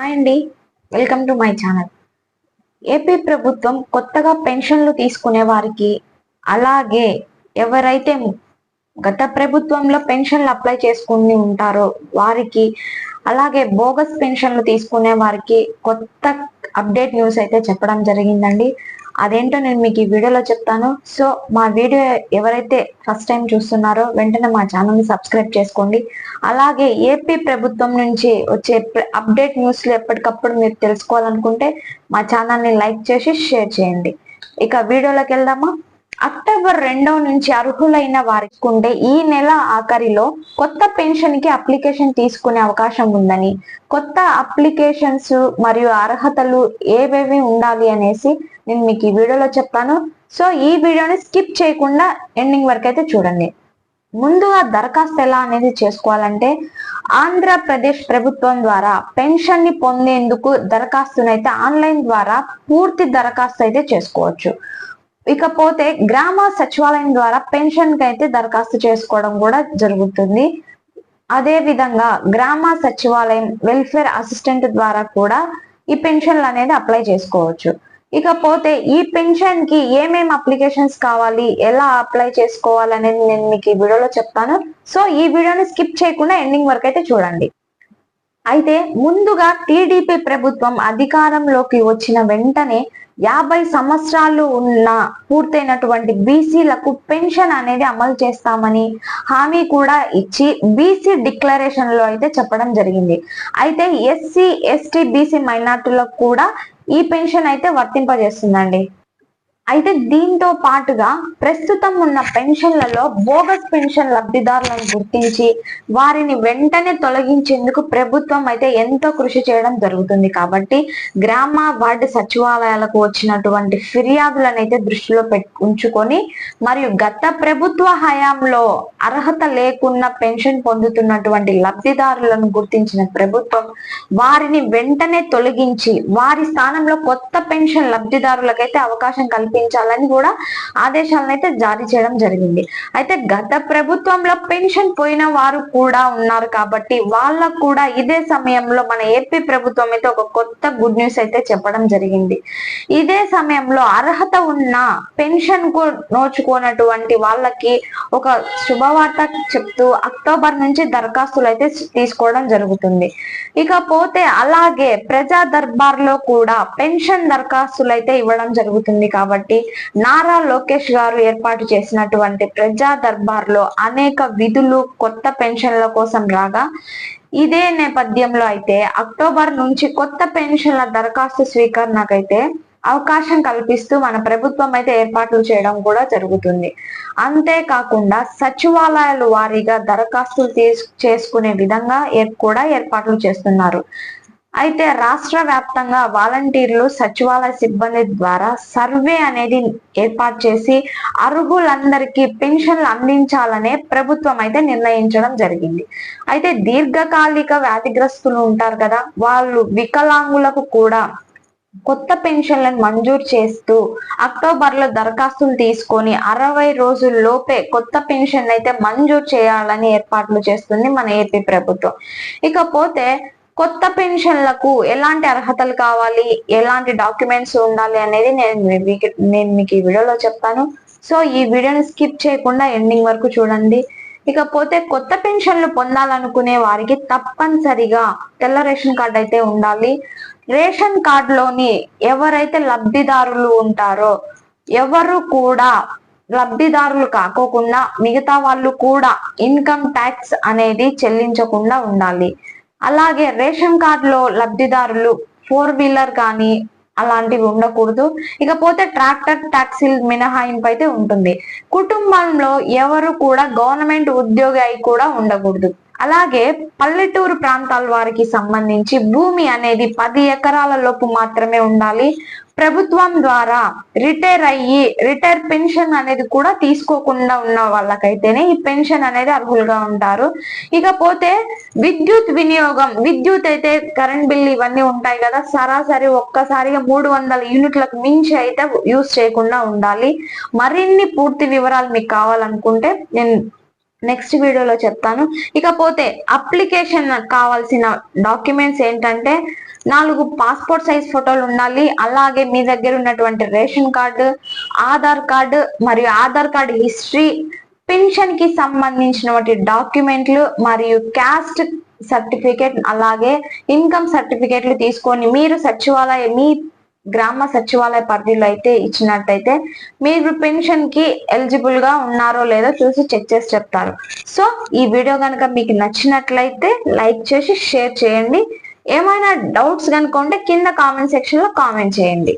Hi అండి. Welcome to my channel AP ప్రభుత్వం కొత్తగా పెన్షన్లు తీసుకునే వారికి అలాగే ఎవరైతే గత ప్రభుత్వంలో పెన్షన్లు అప్లై చేసుకుని ఉంటారో వారికి అలాగే బోగస్ పెన్షన్లు తీసుకునే వారికి కొత్త అప్డేట్ న్యూస్ అయితే చెప్పడం జరిగిందండి. అదేంటో నేను మీకు ఈ వీడియోలో చెప్తాను. సో మా వీడియో ఎవరైతే ఫస్ట్ టైం చూస్తున్నారో వెంటనే మా ఛానల్ని సబ్స్క్రైబ్ చేసుకోండి. అలాగే ఏపీ ప్రభుత్వం నుంచి వచ్చే అప్డేట్ న్యూస్లు ఎప్పటికప్పుడు మీరు తెలుసుకోవాలనుకుంటే మా ఛానల్ని లైక్ చేసి షేర్ చేయండి. ఇక వీడియోలోకి వెళ్దామా? అక్టోబర్ రెండవ నుంచి అర్హులైన వారికి ఉండే ఈ నెల ఆఖరిలో కొత్త పెన్షన్కి అప్లికేషన్ తీసుకునే అవకాశం ఉందని కొత్త అప్లికేషన్స్ మరియు అర్హతలు ఏవేవి ఉండాలి అనేసి నేను మీకు ఈ వీడియోలో చెప్తాను. సో ఈ వీడియోని స్కిప్ చేయకుండా ఎండింగ్ వరకు అయితే చూడండి. ముందుగా దరఖాస్తు ఎలా అనేది చేసుకోవాలంటే ఆంధ్రప్రదేశ్ ప్రభుత్వం ద్వారా పెన్షన్ని పొందేందుకు దరఖాస్తునైతే ఆన్లైన్ ద్వారా పూర్తి దరఖాస్తు అయితే చేసుకోవచ్చు. ఇకపోతే గ్రామ సచివాలయం ద్వారా పెన్షన్ అయితే దరఖాస్తు చేసుకోవడం కూడా జరుగుతుంది. అదే విధంగా గ్రామ సచివాలయం వెల్ఫేర్ అసిస్టెంట్ ద్వారా కూడా ఈ పెన్షన్లు అనేది అప్లై చేసుకోవచ్చు. ఇకపోతే ఈ పెన్షన్కి ఏమేమి అప్లికేషన్స్ కావాలి ఎలా అప్లై చేసుకోవాలి అనేది నేను మీకు ఈ వీడియోలో చెప్తాను. సో ఈ వీడియోని స్కిప్ చేయకుండా ఎండింగ్ వరకు అయితే చూడండి. అయితే ముందుగా టీడీపీ ప్రభుత్వం అధికారంలోకి వచ్చిన వెంటనే యాభై సంవత్సరాలు ఉన్న పూర్తయినటువంటి బీసీలకు పెన్షన్ అనేది అమలు చేస్తామని హామీ కూడా ఇచ్చి బీసీ డిక్లరేషన్లో అయితే చెప్పడం జరిగింది. అయితే ఎస్సీ ఎస్టీ బీసీ మైనార్టీలకు కూడా ఈ పెన్షన్ అయితే వర్తింపజేస్తుందండి. అయితే దీంతో పాటుగా ప్రస్తుతం ఉన్న పెన్షన్లలో బోగస్ పెన్షన్ లబ్ధిదారులను గుర్తించి వారిని వెంటనే తొలగించేందుకు ప్రభుత్వం అయితే ఎంతో కృషి చేయడం జరుగుతుంది. కాబట్టి గ్రామ వార్డు సచివాలయాలకు వచ్చినటువంటి ఫిర్యాదులను అయితే దృష్టిలో పెట్టు ఉంచుకొని మరియు గత ప్రభుత్వ హయాంలో అర్హత లేకున్న పెన్షన్ పొందుతున్నటువంటి లబ్ధిదారులను గుర్తించిన ప్రభుత్వం వారిని వెంటనే తొలగించి వారి స్థానంలో కొత్త పెన్షన్ లబ్ధిదారులకైతే అవకాశం కల్పించాలని కూడా ఆదేశాలను అయితే జారీ చేయడం జరిగింది. అయితే గత ప్రభుత్వంలో పెన్షన్ పోయిన వారు కూడా ఉన్నారు కాబట్టి వాళ్ళకు కూడా ఇదే సమయంలో మన ఏపీ ప్రభుత్వం అయితే ఒక కొత్త గుడ్ న్యూస్ అయితే చెప్పడం జరిగింది. ఇదే సమయంలో అర్హత ఉన్న పెన్షన్కు నోచుకోనటువంటి వాళ్ళకి ఒక శుభవార్త చెప్తూ అక్టోబర్ నుంచి దరఖాస్తులు అయితే తీసుకోవడం జరుగుతుంది. ఇకపోతే అలాగే ప్రజా దర్బార్లో కూడా పెన్షన్ దరఖాస్తులు అయితే ఇవ్వడం జరుగుతుంది కాబట్టి నారా లోకేష్ గారు ఏర్పాటు చేసినటువంటి ప్రజా దర్బార్లో అనేక విధులు కొత్త పెన్షన్ల కోసం రాగా ఇదే నేపథ్యంలో అయితే అక్టోబర్ నుంచి కొత్త పెన్షన్ల దరఖాస్తు స్వీకరణకైతే అవకాశం కల్పిస్తూ మన ప్రభుత్వం అయితే ఏర్పాట్లు చేయడం కూడా జరుగుతుంది. అంతేకాకుండా సచివాలయాలు వారీగా దరఖాస్తులు తీ చేసుకునే విధంగా కూడా ఏర్పాట్లు చేస్తున్నారు. అయితే రాష్ట్ర వ్యాప్తంగా వాలంటీర్లు సచివాలయ సిబ్బంది ద్వారా సర్వే అనేది ఏర్పాటు చేసి అర్హులందరికీ పెన్షన్లు అందించాలనే ప్రభుత్వం అయితే నిర్ణయించడం జరిగింది. అయితే దీర్ఘకాలిక వ్యాధిగ్రస్తులు ఉంటారు కదా వాళ్ళు వికలాంగులకు కూడా కొత్త పెన్షన్లను మంజూరు చేస్తూ అక్టోబర్లో దరఖాస్తులు తీసుకొని అరవై రోజుల్లోపే కొత్త పెన్షన్ అయితే మంజూరు చేయాలని ఏర్పాట్లు చేస్తుంది మన ఏపీ ప్రభుత్వం. ఇకపోతే కొత్త పెన్షన్లకు ఎలాంటి అర్హతలు కావాలి? ఎలాంటి డాక్యుమెంట్స్ ఉండాలి అనేది నేను నేను మీకు ఈ వీడియోలో చెప్తాను. సో ఈ వీడియోని స్కిప్ చేయకుండా ఎండింగ్ వరకు చూడండి. ఇకపోతే కొత్త పెన్షన్లు పొందాలనుకునే వారికి తప్పనిసరిగా తెల్ల రేషన్ కార్డు అయితే ఉండాలి. రేషన్ కార్డులోని ఎవరైతే లబ్ధిదారులు ఉంటారో ఎవరు కూడా లబ్ధిదారులు కాకోకుండా మిగతా వాళ్ళు కూడా ఇన్కమ్ ట్యాక్స్ అనేది చెల్లించకుండా ఉండాలి. అలాగే రేషన్ కార్డులో లబ్ధిదారులు ఫోర్ వీలర్ కానీ అలాంటివి ఉండకూడదు. ఇకపోతే ట్రాక్టర్ టాక్సీ మినహాయింపు అయితే ఉంటుంది. కుటుంబంలో ఎవరు కూడా గవర్నమెంట్ ఉద్యోగి అయి కూడా ఉండకూడదు. అలాగే పల్లెటూరు ప్రాంతాల వారికి సంబంధించి భూమి అనేది పది ఎకరాల లోపు మాత్రమే ఉండాలి. ప్రభుత్వం ద్వారా రిటైర్ అయ్యి రిటైర్ పెన్షన్ అనేది కూడా తీసుకోకుండా ఉన్న వాళ్ళకైతేనే ఈ పెన్షన్ అనేది అర్హులుగా ఉంటారు. ఇకపోతే విద్యుత్ వినియోగం విద్యుత్ అయితే కరెంట్ బిల్ ఇవన్నీ ఉంటాయి కదా సరాసరి ఒక్కసారిగా మూడు వందల యూనిట్లకు మించి అయితే యూజ్ చేయకుండా ఉండాలి. మరిన్ని పూర్తి వివరాలు మీకు కావాలనుకుంటే నేను నెక్స్ట్ వీడియోలో చెప్తాను. ఇకపోతే అప్లికేషన్ కావాల్సిన డాక్యుమెంట్స్ ఏంటంటే నాలుగు పాస్పోర్ట్ సైజ్ ఫోటోలు ఉండాలి. అలాగే మీ దగ్గర ఉన్నటువంటి రేషన్ కార్డు ఆధార్ కార్డు మరియు ఆధార్ కార్డు హిస్టరీ పెన్షన్కి సంబంధించినటువంటి డాక్యుమెంట్లు మరియు క్యాస్ట్ సర్టిఫికేట్ అలాగే ఇన్కమ్ సర్టిఫికేట్లు తీసుకొని మీరు సచివాలయ మీ గ్రామ సచివాలయ పరిధిలో అయితే ఇచ్చినట్టయితే మీరు పెన్షన్కి ఎలిజిబుల్గా ఉన్నారో లేదో చూసి చెక్ చేసి చెప్తారు. సో ఈ వీడియో కనుక మీకు నచ్చినట్లయితే లైక్ చేసి షేర్ చేయండి. ఏమైనా డౌట్స్ కనుక ఉంటే కింద కామెంట్ సెక్షన్లో కామెంట్ చేయండి.